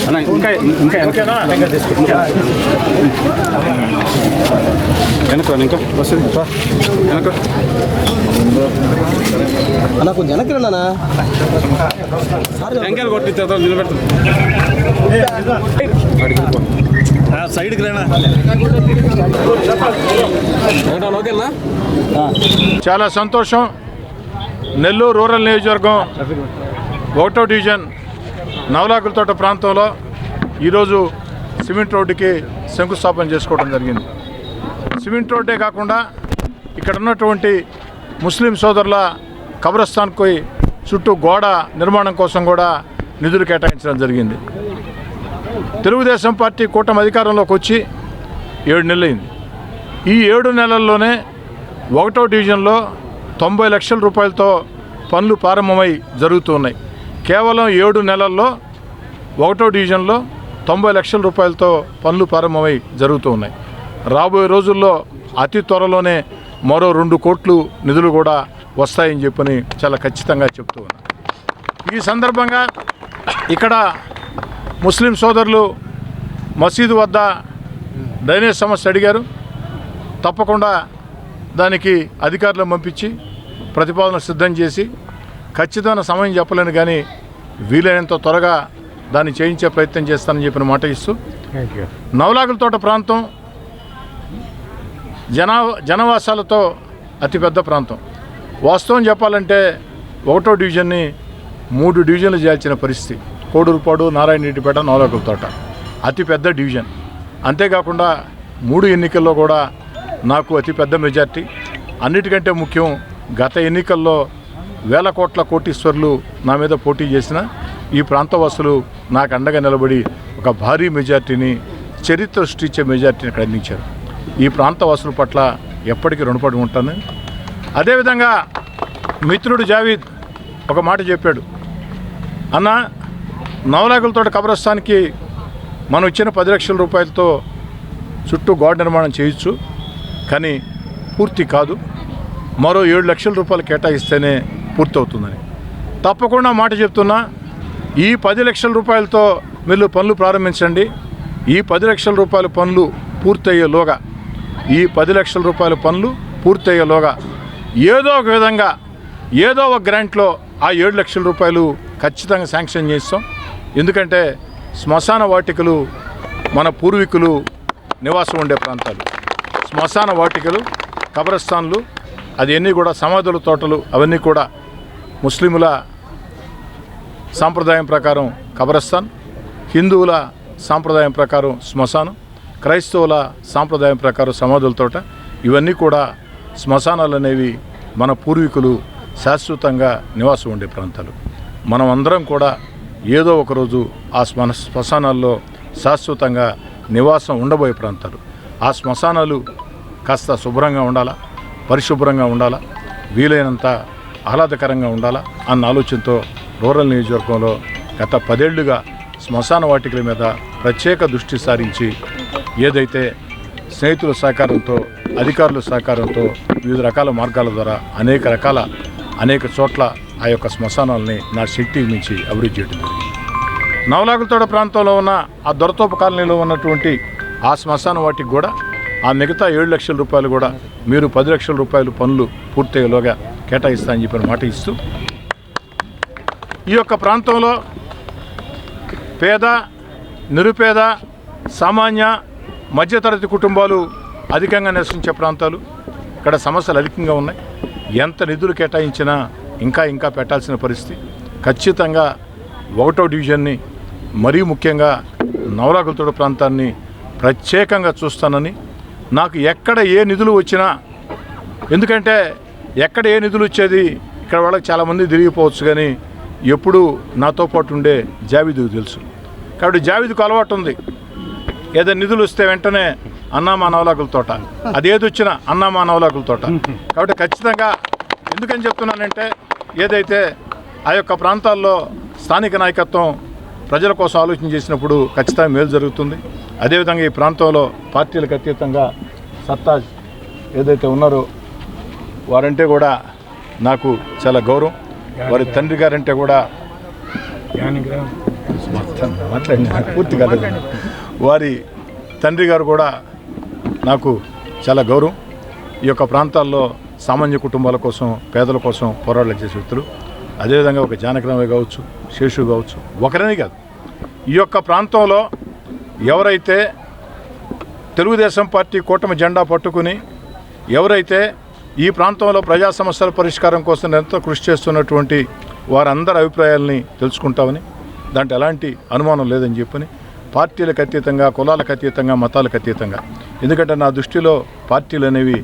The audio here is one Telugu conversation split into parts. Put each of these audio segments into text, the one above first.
అన్న ఇంకా ఇంకా వెనక ఇంకా వెనక రా, ఇంకా వస్తుంది రా. వెనక అన్న కొంచెం వెనక్కి రండి అన్న వెంకాయలు కొట్టి తర్వాత నిలబెడతాం సైడ్కి రానా ఓకేనా చాలా సంతోషం. నెల్లూరు రూరల్ నియోజకవర్గం ఒకటో డివిజన్ నవలాకులతోట ప్రాంతంలో ఈరోజు సిమెంట్ రోడ్డుకి శంకుస్థాపన చేసుకోవడం జరిగింది. సిమెంట్ రోడ్డే కాకుండా ఇక్కడ ఉన్నటువంటి ముస్లిం సోదరుల కబ్రస్థాన్కి చుట్టూ గోడ నిర్మాణం కోసం కూడా నిధులు కేటాయించడం జరిగింది. తెలుగుదేశం పార్టీ కూటమి అధికారంలోకి వచ్చి ఏడు నెలలైంది. ఈ ఏడు నెలల్లోనే ఒకటో డివిజన్లో తొంభై లక్షల రూపాయలతో పనులు ప్రారంభమై జరుగుతున్నాయి. కేవలం ఏడు నెలల్లో ఒకటో డివిజన్లో తొంభై లక్షల రూపాయలతో పనులు ప్రారంభమై జరుగుతూ ఉన్నాయి రాబోయే రోజుల్లో అతి త్వరలోనే మరో రెండు కోట్లు నిధులు కూడా వస్తాయని చెప్పని చాలా ఖచ్చితంగా చెప్తూ ఉన్నా. ఈ సందర్భంగా ఇక్కడ ముస్లిం సోదరులు మసీదు వద్ద డ్రైనేజ్ సమస్య అడిగారు. తప్పకుండా దానికి అధికారులను పంపించి ప్రతిపాదన సిద్ధం చేసి ఖచ్చితమైన సమయం చెప్పలేను కానీ వీలైనంత త్వరగా దాన్ని చేయించే ప్రయత్నం చేస్తానని చెప్పిన మాట ఇస్తూ నవలాగుల తోట ప్రాంతం జనా జనవాసాలతో అతిపెద్ద ప్రాంతం. వాస్తవం చెప్పాలంటే ఒకటో డివిజన్ని మూడు డివిజన్లు చేయాల్సిన పరిస్థితి. కోడూరుపాడు నారాయణరెడ్డిపేట నవలాకుల తోట. అతిపెద్ద డివిజన్. అంతేకాకుండా మూడు ఎన్నికల్లో కూడా నాకు అతిపెద్ద మెజార్టీ. అన్నిటికంటే ముఖ్యం గత ఎన్నికల్లో వేల కోట్ల కోటీశ్వర్లు నా మీద పోటీ చేసిన ఈ ప్రాంతవాసులు నాకు అండగా నిలబడి ఒక భారీ మెజార్టీని చరిత్ర సృష్టించే మెజార్టీని ఇక్కడ అందించారు. ఈ ప్రాంతవాసుల పట్ల ఎప్పటికీ రుణపడి ఉంటాను. అదేవిధంగా మిత్రుడు జావీద్ ఒక మాట చెప్పాడు. అన్న నవలాగులతోట కబ్రస్థాన్కి మనం ఇచ్చిన పది లక్షల రూపాయలతో చుట్టూ గోడ నిర్మాణం చేయొచ్చు కానీ పూర్తి కాదు. మరో ఏడు లక్షల రూపాయలు కేటాయిస్తేనే పూర్తవుతుందని. తప్పకుండా మాట చెప్తున్నా ఈ పది లక్షల రూపాయలతో మీరు పనులు ప్రారంభించండి. ఈ పది లక్షల రూపాయల పనులు పూర్తయ్యేలోగా ఈ పది లక్షల రూపాయల పనులు పూర్తయ్యేలోగా ఏదో ఒక విధంగా ఏదో ఒక గ్రాంట్లో ఆ ఏడు లక్షల రూపాయలు ఖచ్చితంగా శాంక్షన్ చేస్తాం. ఎందుకంటే శ్మశాన వాటికలు మన పూర్వీకులు నివాసం ఉండే ప్రాంతాలు. శ్మశాన వాటికలు కబరస్థాన్లు అది అన్నీ కూడా సమాధుల తోటలు అవన్నీ కూడా ముస్లిముల సాంప్రదాయం ప్రకారం కబరస్థాన్ హిందువుల సాంప్రదాయం ప్రకారం శ్మశానం క్రైస్తవుల సాంప్రదాయం ప్రకారం సమాధుల తోట ఇవన్నీ కూడా శ్మశానాలు అనేవి మన పూర్వీకులు శాశ్వతంగా నివాసం ఉండే ప్రాంతాలు. మనం అందరం కూడా ఏదో ఒకరోజు ఆ శ్మ శ్మశానాల్లో శాశ్వతంగా నివాసం ఉండబోయే ప్రాంతాలు. ఆ శ్మశానాలు కాస్త శుభ్రంగా ఉండాలా? పరిశుభ్రంగా ఉండాలా? వీలైనంత ఆహ్లాదకరంగా ఉండాలా? అన్న ఆలోచనతో రూరల్ నియోజకవర్గంలో గత పదేళ్ళుగా శ్మశాన వాటికల మీద ప్రత్యేక దృష్టి సారించి ఏదైతే స్నేహితుల సహకారంతో అధికారుల సహకారంతో వివిధ రకాల మార్గాల ద్వారా అనేక రకాల అనేక చోట్ల ఆ యొక్క శ్మశానాలని నా శక్తి మించి అభివృద్ధి చేయడం జరిగింది. ప్రాంతంలో ఉన్న ఆ దొరతోప కాలనీలో ఉన్నటువంటి ఆ శ్మశాన వాటికి కూడా ఆ మిగతా ఏడు లక్షల రూపాయలు కూడా మీరు పది లక్షల రూపాయలు పనులు పూర్తయ్యేలోగా కేటాయిస్తా అని చెప్పిన మాట ఇస్తూ ఈ యొక్క ప్రాంతంలో పేద నిరుపేద సామాన్య మధ్యతరగతి కుటుంబాలు అధికంగా నివసించే ప్రాంతాలు. ఇక్కడ సమస్యలు అధికంగా ఉన్నాయి. ఎంత నిధులు కేటాయించినా ఇంకా ఇంకా పెట్టాల్సిన పరిస్థితి. ఖచ్చితంగా ఒకటో డివిజన్ని మరీ ముఖ్యంగా నవరాకులతోడు ప్రాంతాన్ని ప్రత్యేకంగా చూస్తానని నాకు ఎక్కడ ఏ నిధులు వచ్చినా ఎందుకంటే ఎక్కడ ఏ నిధులు వచ్చేది ఇక్కడ వాళ్ళకి చాలామంది తిరిగిపోవచ్చు కానీ ఎప్పుడు నాతో పాటు ఉండే జావిదుకు తెలుసు. కాబట్టి జావిదుకు అలవాటు ఉంది. ఏదో నిధులు వస్తే వెంటనే అన్నా మా నవలాకుల తోట. వచ్చినా అన్నా మా నవలాకుల తోట. కాబట్టి ఖచ్చితంగా ఎందుకని చెప్తున్నానంటే ఏదైతే ఆ యొక్క ప్రాంతాల్లో స్థానిక నాయకత్వం ప్రజల కోసం ఆలోచన చేసినప్పుడు ఖచ్చితంగా మేలు జరుగుతుంది. అదేవిధంగా ఈ ప్రాంతంలో పార్టీలకు అతీతంగా సత్తా ఏదైతే ఉన్నారో వారంటే కూడా నాకు చాలా గౌరవం. వారి తండ్రి గారంటే కూడా మాట్లాడిన- పూర్తి కాలేదు. వారి తండ్రి గారు కూడా నాకు చాలా గౌరవం. ఈ యొక్క ప్రాంతాల్లో సామాన్య కుటుంబాల కోసం పేదల కోసం పోరాటాలు చేసే వ్యక్తులు. అదేవిధంగా ఒక జానకరామయ్య కావచ్చు శేషు కావచ్చు ఒకరని కాదు ఈ యొక్క ప్రాంతంలో ఎవరైతే తెలుగుదేశం పార్టీ కూటమి జెండా పట్టుకుని ఎవరైతే ఈ ప్రాంతంలో ప్రజా సమస్యల పరిష్కారం కోసం ఎంతో కృషి చేస్తున్నటువంటి వారందరి అభిప్రాయాల్ని తెలుసుకుంటామని దాంట్లో ఎలాంటి అనుమానం లేదని చెప్పని పార్టీలకు అతీతంగా కులాలకు అతీతంగా మతాలకు అతీతంగా. ఎందుకంటే నా దృష్టిలో పార్టీలు అనేవి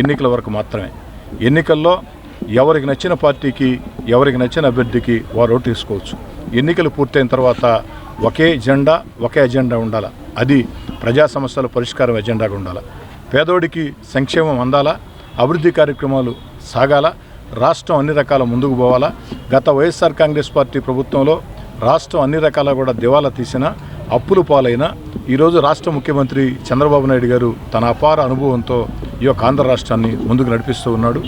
ఎన్నికల వరకు మాత్రమే. ఎన్నికల్లో ఎవరికి నచ్చిన పార్టీకి ఎవరికి నచ్చిన అభ్యర్థికి వారు ఓటు తీసుకోవచ్చు. ఎన్నికలు పూర్తయిన తర్వాత ఒకే జెండా ఒకే అజెండా ఉండాలి? అది ప్రజా సమస్యల పరిష్కారం ఎజెండాగా ఉండాలి? పేదోడికి సంక్షేమం అందాలా? అభివృద్ధి కార్యక్రమాలు సాగాల? రాష్ట్రం అన్ని రకాల ముందుకు పోవాలా? గత వైఎస్ఆర్ కాంగ్రెస్ పార్టీ ప్రభుత్వంలో రాష్ట్రం అన్ని రకాల కూడా దివాలా తీసిన అప్పులు పాలైన ఈరోజు రాష్ట్ర ముఖ్యమంత్రి చంద్రబాబు నాయుడు గారు తన అపార అనుభవంతో ఈ యొక్క ఆంధ్ర రాష్ట్రాన్ని ముందుకు నడిపిస్తూ ఉన్నాడు.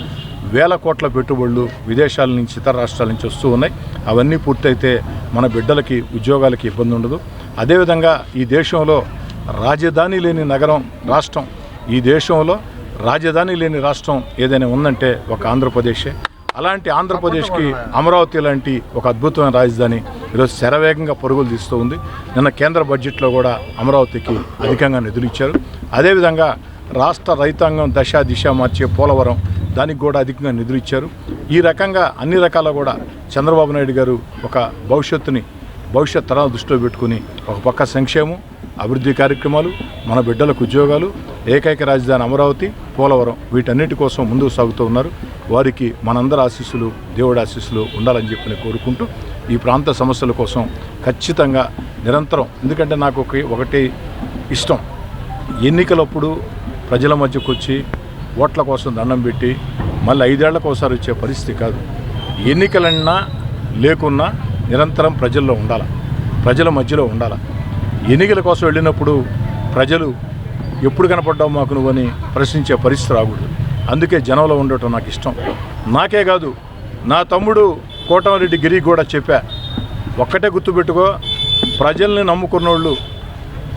వేల కోట్ల పెట్టుబడులు విదేశాల నుంచి ఇతర రాష్ట్రాల నుంచి వస్తూ ఉన్నాయి. అవన్నీ పూర్తయితే మన బిడ్డలకి ఉద్యోగాలకి ఇబ్బంది ఉండదు. అదేవిధంగా ఈ దేశంలో రాజధాని లేని నగరం రాష్ట్రం ఈ దేశంలో రాజధాని లేని రాష్ట్రం ఏదైనా ఉందంటే ఒక ఆంధ్రప్రదేశే. అలాంటి ఆంధ్రప్రదేశ్కి అమరావతి లాంటి ఒక అద్భుతమైన రాజధాని ఈరోజు శరవేగంగా పరుగులు తీస్తూ ఉంది. నిన్న కేంద్ర బడ్జెట్లో కూడా అమరావతికి అధికంగా నిధులు ఇచ్చారు. అదేవిధంగా రాష్ట్ర రైతాంగం దశ దిశ మార్చే పోలవరం దానికి కూడా అధికంగా నిధులు ఇచ్చారు. ఈ రకంగా అన్ని రకాల కూడా చంద్రబాబు నాయుడు గారు ఒక భవిష్యత్తుని భవిష్యత్ తరాలు దృష్టిలో పెట్టుకుని ఒక పక్క సంక్షేమం అభివృద్ధి కార్యక్రమాలు మన బిడ్డలకు ఉద్యోగాలు ఏకైక రాజధాని అమరావతి పోలవరం వీటన్నిటి కోసం ముందుకు సాగుతూ ఉన్నారు. వారికి మనందరి ఆశీస్సులు దేవుడి ఆశీస్సులు ఉండాలని చెప్పి కోరుకుంటూ ఈ ప్రాంత సమస్యల కోసం ఖచ్చితంగా నిరంతరం ఎందుకంటే నాకు ఒకటి ఇష్టం. ఎన్నికలప్పుడు ప్రజల మధ్యకు వచ్చి ఓట్ల కోసం దండం పెట్టి మళ్ళీ ఐదేళ్ళకు ఒకసారి వచ్చే పరిస్థితి కాదు. ఎన్నికలన్నా లేకున్నా నిరంతరం ప్రజల్లో ఉండాలి. ప్రజల మధ్యలో ఉండాలి. ఎన్నికల కోసం వెళ్ళినప్పుడు ప్రజలు ఎప్పుడు కనపడ్డావు మాకు నువ్వని ప్రశ్నించే పరిస్థితి రాకూడదు. అందుకే జనంలో ఉండటం నాకు ఇష్టం. నాకే కాదు నా తమ్ముడు కోటమరెడ్డి గిరి కూడా చెప్పా ఒక్కటే గుర్తుపెట్టుకో ప్రజల్ని నమ్ముకున్నోళ్ళు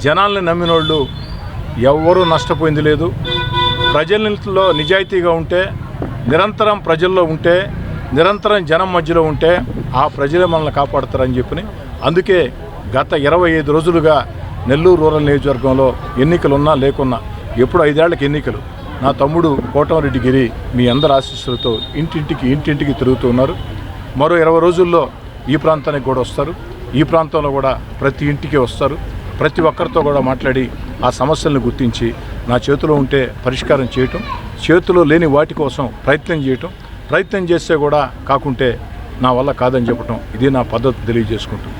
జనాల్ని నమ్మినోళ్ళు ఎవ్వరూ నష్టపోయింది లేదు. ప్రజల్లో నిజాయితీగా ఉంటే నిరంతరం ప్రజల్లో ఉంటే నిరంతరం జనం మధ్యలో ఉంటే ఆ ప్రజలే మనల్ని కాపాడుతారని చెప్పి అందుకే గత ఇరవై ఐదు రోజులుగా నెల్లూరు రూరల్ నియోజకవర్గంలో ఎన్నికలున్నా లేకున్నా ఎప్పుడు ఐదేళ్ళకు ఎన్నికలు. నా తమ్ముడు కోటమరెడ్డి గిరి మీ అందరి ఆశీస్సులతో ఇంటింటికి ఇంటింటికి తిరుగుతూ ఉన్నారు. మరో ఇరవై రోజుల్లో ఈ ప్రాంతానికి కూడా వస్తారు. ఈ ప్రాంతంలో కూడా ప్రతి ఇంటికి వస్తారు. ప్రతి ఒక్కరితో కూడా మాట్లాడి ఆ సమస్యలను గుర్తించి నా చేతిలో ఉంటే పరిష్కారం చేయటం చేతిలో లేని వాటి కోసం ప్రయత్నం చేయటం ప్రయత్నం చేస్తే కూడా కాకుంటే నా వల్ల కాదని చెప్పటం ఇది నా పద్ధతి తెలియజేసుకుంటుంది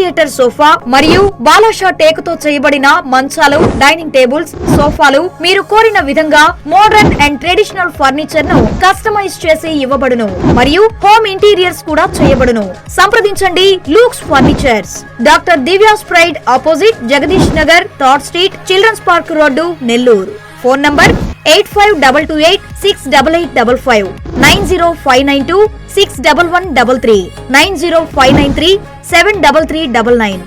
theatre sofa మరియు బాలాషా టేకుతో చేయబడిన మంచాలు డైనింగ్ టేబుల్స్ సోఫాలు మీరు కోరిన విధంగా మోడర్న్ అండ్ ట్రెడిషనల్ ఫర్నిచర్ను కస్టమైజ్ చేసి ఇవ్వబడును మరియు హోమ్ ఇంటీరియర్స్ కూడా చేయబడును. సంప్రదించండి Looks furnitures. Doctor Divya's pride opposite Jagadish Nagar third street children's park road Nellore. Phone number eight five double two eight six double eight double five nine zero five nine two six double one double three nine zero five nine three seven double three double nine